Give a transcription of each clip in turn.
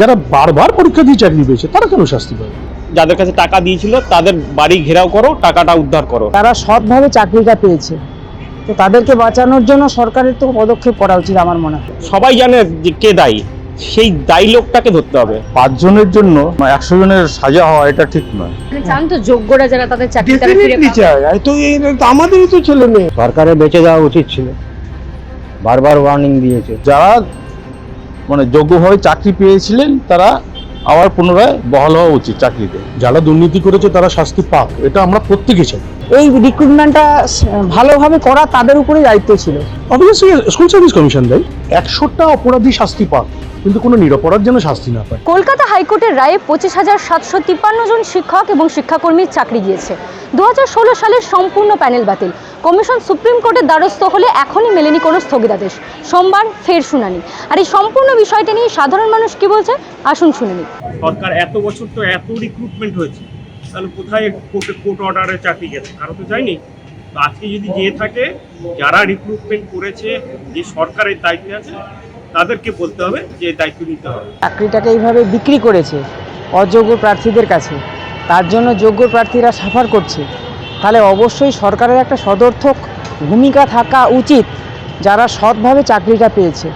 যারা বারবার পরীক্ষা দিয়ে চাকরি পেয়েছে তারা কেন শাস্তি পাবে? যাদের কাছে টাকা দিয়েছিল তাদের বাড়ি ঘেরাও করো টাকাটা উদ্ধার করো। তারা সৎভাবে চাকরিটা পেয়েছে। তো তাদেরকে বাঁচানোর জন্য সরকারের তো পদক্ষেপ করা উচিত আমার মনে হয়। সবাই জানে যে কে দায়ী। সেই দায়ী লোকটাকে ধরতে হবে। পাঁচজনের জন্য একশো জনের সাজা হওয়া এটা ঠিক নয়। মানে চান তো যোগ্যরা যারা তাদের চাকরি ফিরে ডেফিনেটলি পাক। চাই এই তো আমাদেরই তো ছেলে মেয়ে। সরকারের বেঁচে যাওয়া উচিত ছিল। বারবার ওয়ার্নিং দিয়েছে। যারা মানে যোগ্যভাবে চাকরি পেয়েছিলেন, তারা আবার পুনরায় বহাল হওয়া উচিত চাকরিতে। যারা দুর্নীতি করেছে, তারা শাস্তি পাক। এটা আমরা প্রত্যেকে চাই। এই রিক্রুটমেন্টটা ভালোভাবে করা তাদের উপরেই দায়িত্ব ছিল। অবভিয়াসলি স্কুল সার্ভিস কমিশন দেয়। একশোটা অপরাধী শাস্তি পাক কিন্তু কোনো নিরপরাধ যেন শাস্তি না পায়। কলকাতা হাইকোর্টের রায়ে পঁচিশ হাজার সাতশো তিপ্পান্ন জন শিক্ষক এবং শিক্ষাকর্মীর চাকরি গিয়েছে। দু হাজার ষোলো সালের সম্পূর্ণ প্যানেল বাতিল। কমিশন সুপ্রিম কোর্টের দ্বারস্থ হলে এখনই মেলেনি কোনো স্থগিতাদেশ। সোমবার ফের শুনানি। আর এই সম্পূর্ণ বিষয়টা নিয়ে সাধারণ মানুষ কি বলছে? আসুন শুনে সরকার এত বছর তো এত রিক্রুটমেন্ট হয়েছে। তাহলে কোথায় কোর্টে কোর্ট অর্ডারে চাকরি গেছে? কারও তো যায়নি তো আজকে যদি যেয়ে থাকে যারা রিক্রুটমেন্ট করেছে যে সরকারের দায়িত্বে আছে তাদেরকে বলতে হবে যে দায়িত্ব নিতে হবে। চাকরিটাকে এইভাবে বিক্রি করেছে অযোগ্য প্রার্থীদের কাছে তার জন্য যোগ্য প্রার্থীরা সাফার করছে। তাহলে অবশ্যই সরকারের একটা সদর্থক ভূমিকা থাকা উচিত যারা সৎভাবে চাকরিটা পেয়েছে।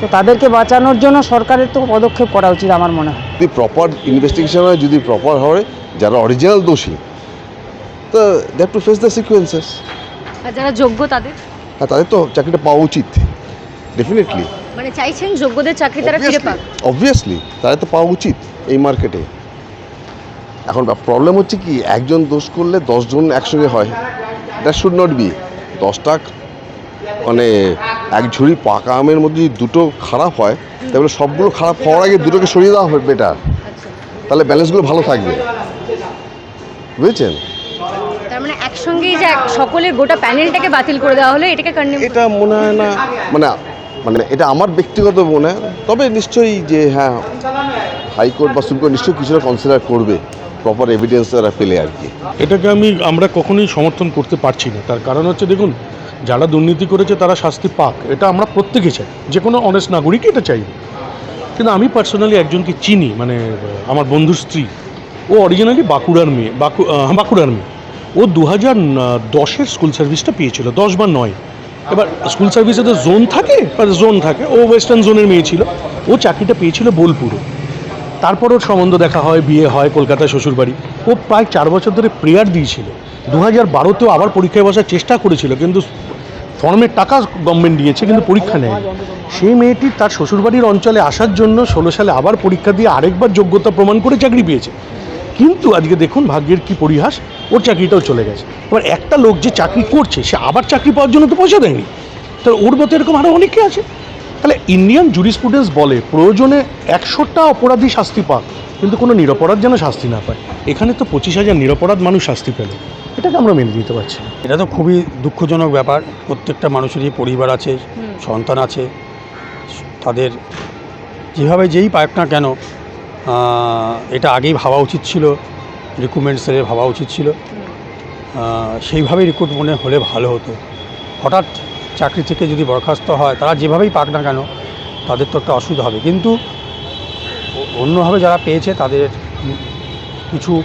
তো তাদেরকে বাঁচানোর জন্য সরকারের তো পদক্ষেপ করা উচিত আমার মনে হয়। যদি প্রপার ইনভেস্টিগেশন হয় যদি প্রপার হয় যারা অরিজিনাল দোষী তো that to face the sequences আর যারা যোগ্য তাদের? হ্যাঁ তাদের তো চাকরিটা পাওয়া উচিত ডেফিনেটলি মানে চাইছেন যোগ্যদের চাকরি তারা ফিরে পাক। অবভিয়াসলি তাদের তো পাওয়া উচিত এই মার্কেটে এখন প্রবলেম হচ্ছে কি একজন দোষ করলে দশজন একসঙ্গে হয়। দ্যাট শুড নট বি দশটা মানে এক ঝুড়ি পাকা আমের মধ্যে যদি দুটো খারাপ হয় তাহলে সবগুলো খারাপ হওয়ার আগে দুটোকে সরিয়ে দেওয়া হবে বেটার তাহলে ব্যালেন্সগুলো ভালো থাকবে। বুঝেছেন? তার মানে একসঙ্গেই যে সকলের গোটা প্যানেলটাকে বাতিল করে দেওয়া হলো এটাকে এটা মনে হয় না মানে মানে এটা আমার ব্যক্তিগত মনে হয় তবে নিশ্চয়ই যে হ্যাঁ হাইকোর্ট বা সুপ্রিম কোর্ট নিশ্চয়ই কিছুটা কনসিডার করবে প্রপার এভিডেন্স তারা পেলে আর কি। এটাকে আমি আমরা কখনোই সমর্থন করতে পারছি না। তার কারণ হচ্ছে দেখুন যারা দুর্নীতি করেছে তারা শাস্তি পাক। এটা আমরা প্রত্যেকে চাই। যে কোনো অনেস্ট নাগরিক এটা চাইবে। কিন্তু আমি পার্সোনালি একজনকে চিনি মানে আমার বন্ধুর স্ত্রী। ও অরিজিনালি বাঁকুড়ার মেয়ে বাঁকু আহ, বাঁকুড়ার মেয়ে। ও দু হাজার দশের স্কুল সার্ভিসটা পেয়েছিল দশ বা নয়। এবার স্কুল সার্ভিসে তো জোন থাকে বা জোন থাকে। ও ওয়েস্টার্ন জোনের মেয়ে ছিল। ও চাকরিটা পেয়েছিল বোলপুরে। তারপর ওর সম্বন্ধ দেখা হয় বিয়ে হয় কলকাতায় শ্বশুরবাড়ি। ও প্রায় চার বছর ধরে প্রেয়ার দিয়েছিল। দু হাজার বারোতেও আবার পরীক্ষায় বসার চেষ্টা করেছিল কিন্তু ফর্মের টাকা গভর্নমেন্ট দিয়েছে কিন্তু পরীক্ষা নেয় সেই মেয়েটি তার শ্বশুরবাড়ির অঞ্চলে আসার জন্য ষোলো সালে আবার পরীক্ষা দিয়ে আরেকবার যোগ্যতা প্রমাণ করে চাকরি পেয়েছে। কিন্তু আজকে দেখুন ভাগ্যের কি পরিহাস ওর চাকরিটাও চলে গেছে। এবার একটা লোক যে চাকরি করছে সে আবার চাকরি পাওয়ার জন্য তো পয়সা দেয়নি। তাহলে ওর মতো এরকম আরও অনেকে আছে? তাহলে ইন্ডিয়ান জুরিসপ্রুডেন্স বলে প্রয়োজনে একশোটা অপরাধী শাস্তি পাক কিন্তু কোনো নিরপরাধ যেন শাস্তি না পায়। এখানে তো পঁচিশ হাজার নিরপরাধ মানুষ শাস্তি পেল। এটাকে আমরা মেনে নিতে পারছি এটা তো খুবই দুঃখজনক ব্যাপার। প্রত্যেকটা মানুষেরই পরিবার আছে সন্তান আছে তাদের যেভাবে যেই পাক না কেন এটা আগেই ভাবা উচিত ছিল রিক্রুটমেন্ট সেলে ভাবা উচিত ছিল। আহ, সেইভাবে রিক্রুট মনে হলে ভালো হতো। হঠাৎ চাকরি থেকে যদি বরখাস্ত হয় তারা যেভাবেই পাক না কেন তাদের তো একটা অসুবিধা হবে। কিন্তু অন্যভাবে যারা পেয়েছে তাদের কিছু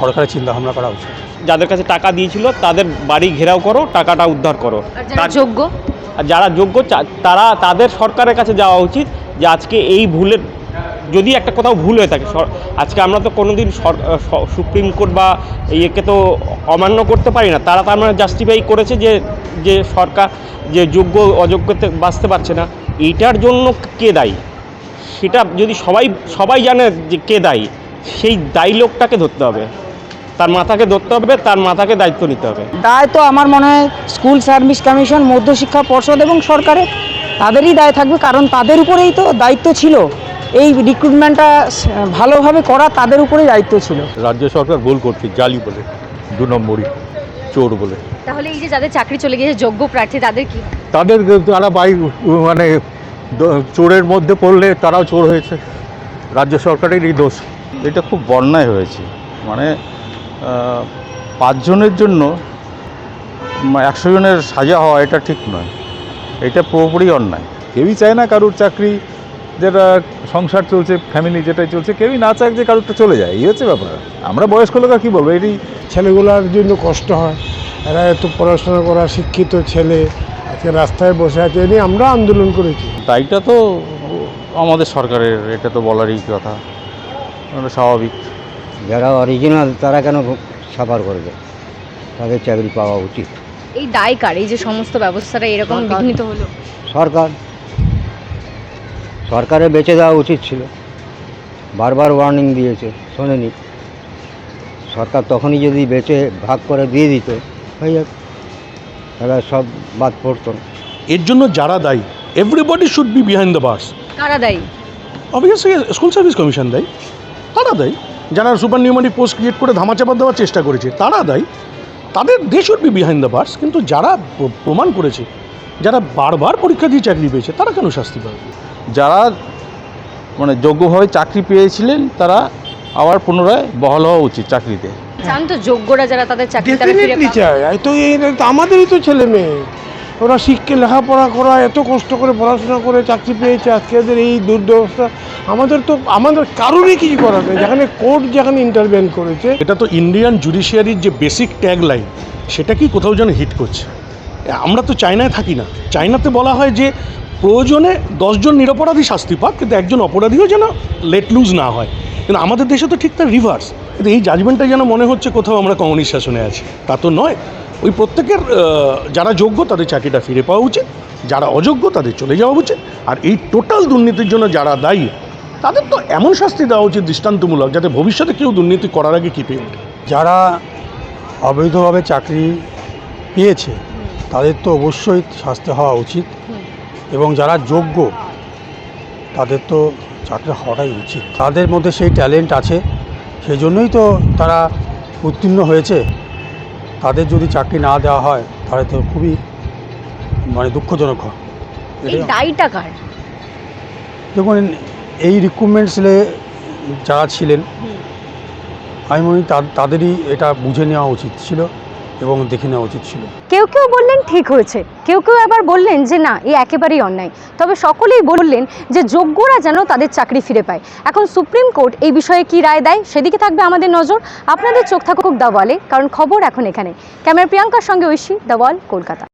সরকারের চিন্তাভাবনা করা উচিত। যাদের কাছে টাকা দিয়েছিল তাদের বাড়ি ঘেরাও করো টাকাটা উদ্ধার করো। তার- যোগ্য? আর যারা যোগ্য চা- তারা তাদের সরকারের কাছে যাওয়া উচিত যে আজকে এই ভুলের যদি একটা কোথাও ভুল হয়ে থাকে আজকে আমরা তো কোনোদিন সর- স- সুপ্রিম কোর্ট বা ইয়েকে তো অমান্য করতে পারি না, তারা তার মানে জাস্টিফাই করেছে যে যে সরকার, যে যোগ্য অযোগ্যতে বাঁচতে পারছে না। এইটার জন্য কে দায়ী? সেটা যদি সবাই সবাই জানে যে কে দায়ী, সেই দায়ী লোকটাকে ধরতে হবে। তার মাথাকে ধরতে হবে, তার মাথাকে দায়িত্ব নিতে হবে। দায় তো আমার মনে হয় স্কুল সার্ভিস কমিশন, মধ্যশিক্ষা পর্ষদ এবং সরকারের। তাদেরই দায় থাকবে, কারণ তাদের উপরেই তো দায়িত্ব ছিল। এই রিক্রুটমেন্টটা ভালোভাবে করা তাদের উপরেই দায়িত্ব ছিল। রাজ্য সরকার ভুল করছে জালি বলে দু নম্বরই চোর বলে। তাহলে এই যে যাদের চাকরি চলে গিয়েছে যোগ্য প্রার্থী তাদের কি? তাদের তারা বাই মানে চোরের মধ্যে পড়লে তারাও চোর হয়েছে। রাজ্য সরকারেরই দোষ। এটা খুব বন্যায় হয়েছে। মানে পাঁচজনের জন্য একশো জনের সাজা হওয়া এটা ঠিক নয়। এটা পুরোপুরি অন্যায়। কেউই চায় না কারোর চাকরি। যেটা সংসার চলছে ফ্যামিলি যেটাই চলছে কেউই না চাক যে কারোরটা চলে যায়। এই হচ্ছে ব্যাপার। আমরা বয়স্ক লোক আর কী বলব? এটি ছেলেগুলোর জন্য কষ্ট হয়। এরা এত পড়াশোনা করা শিক্ষিত ছেলে আজকে রাস্তায় বসে আছে এ নিয়ে আমরা আন্দোলন করেছি। তাইটা তো আমাদের সরকারের এটা তো বলারই কথা। স্বাভাবিক। যারা অরিজিনাল তারা কেন সাফার করবে? তাদের চাকরি পাওয়া উচিত। এই দায় কার এই যে সমস্ত ব্যবস্থাটা এরকম। বিঘ্নিত হলো। সরকার। সরকারের বেঁচে দেওয়া উচিত ছিল। বারবার ওয়ার্নিং দিয়েছে শোনেনি। সরকার তখনই যদি বেঁচে ভাগ করে দিয়ে দিত হয়ে যাক তাহলে সব বাদ পড়তো এর জন্য যারা দায়ী everybody should be behind the bars কারা দায়ী? অবভিয়াসলি স্কুল সার্ভিস কমিশন দেয়। তারা দেয়। যারা সুপার নিউমারিক পোস্ট ক্রিয়েট করে ধামাচাপা দেওয়ার চেষ্টা করেছে তারা দেয়। তাদের they should be behind the bars কিন্তু যারা প্রমাণ করেছে যারা বারবার পরীক্ষা দিয়ে চাকরি পেয়েছে তারা কেন শাস্তি পাবে? যারা মানে যোগ্যভাবে চাকরি পেয়েছিলেন তারা আবার পুনরায় বহাল হওয়া উচিত চাকরিতে। চান তো যোগ্যরা যারা তাদের চাকরি তারা ফিরে ডেফিনেটলি পাক। এই তো এই তো আমাদেরই তো ছেলে মেয়ে। ওরা শিখকে লেখাপড়া করা এত কষ্ট করে পড়াশোনা করে চাকরি পেয়েছে আজকে এদের এই দুর্দশা। আমাদের তো আমাদের কারোরই কিছু করার নেই। যেখানে কোর্ট যেখানে ইন্টারভেন করেছে। এটা তো ইন্ডিয়ান জুডিশিয়ারির যে বেসিক ট্যাগ লাইন সেটা কি কোথাও যেন হিট করছে? আমরা তো চায়নায় থাকি না। চায়নাতে বলা হয় যে প্রয়োজনে দশজন নিরপরাধী শাস্তি পাক, কিন্তু একজন অপরাধীও যেন লেট লুজ না হয়। কিন্তু আমাদের দেশে তো ঠিক তার রিভার্স কিন্তু এই জাজমেন্টটা যেন মনে হচ্ছে কোথাও আমরা কমিউনিস্ট শাসনে আছি। তা তো নয়। ওই প্রত্যেকের যারা যোগ্য তাদের চাকরিটা ফিরে পাওয়া উচিত। যারা অযোগ্য তাদের চলে যাওয়া উচিত। আর এই টোটাল দুর্নীতির জন্য যারা দায়ী, তাদের তো এমন শাস্তি দেওয়া উচিত দৃষ্টান্তমূলক যাতে ভবিষ্যতে কেউ দুর্নীতি করার আগে কেঁপে ওঠে। যারা অবৈধভাবে চাকরি পেয়েছে তাদের তো অবশ্যই শাস্তি হওয়া উচিত। এবং যারা যোগ্য তাদের তো চাকরি হওয়াটাই উচিত। তাদের মধ্যে সেই ট্যালেন্ট আছে সেই জন্যই তো তারা উত্তীর্ণ হয়েছে। তাদের যদি চাকরি না দেওয়া হয় তাহলে তো খুবই মানে দুঃখজনক হয়। এই দায়টা কার? দেখুন এই রিক্রুটমেন্ট সেলে যারা ছিলেন আমি মনে তাদেরই এটা বুঝে নেওয়া উচিত ছিল। এবং দেখে নেওয়া উচিত ছিল। কেউ কেউ বললেন, ঠিক হয়েছে। কেউ কেউ আবার বললেন যে, না, এ একেবারেই অন্যায়। তবে সকলেই বললেন যে, যোগ্যরা যেন তাদের চাকরি ফিরে পায়। এখন সুপ্রিম কোর্ট এই বিষয়ে কি রায় দেয়, সেদিকে থাকবে আমাদের নজর। আপনাদের চোখ থাকুক দাওয়ালে কারণ খবর এখন এখানে। ক্যামেরা প্রিয়াঙ্কার সঙ্গে ঐশী দাওয়াল কলকাতা।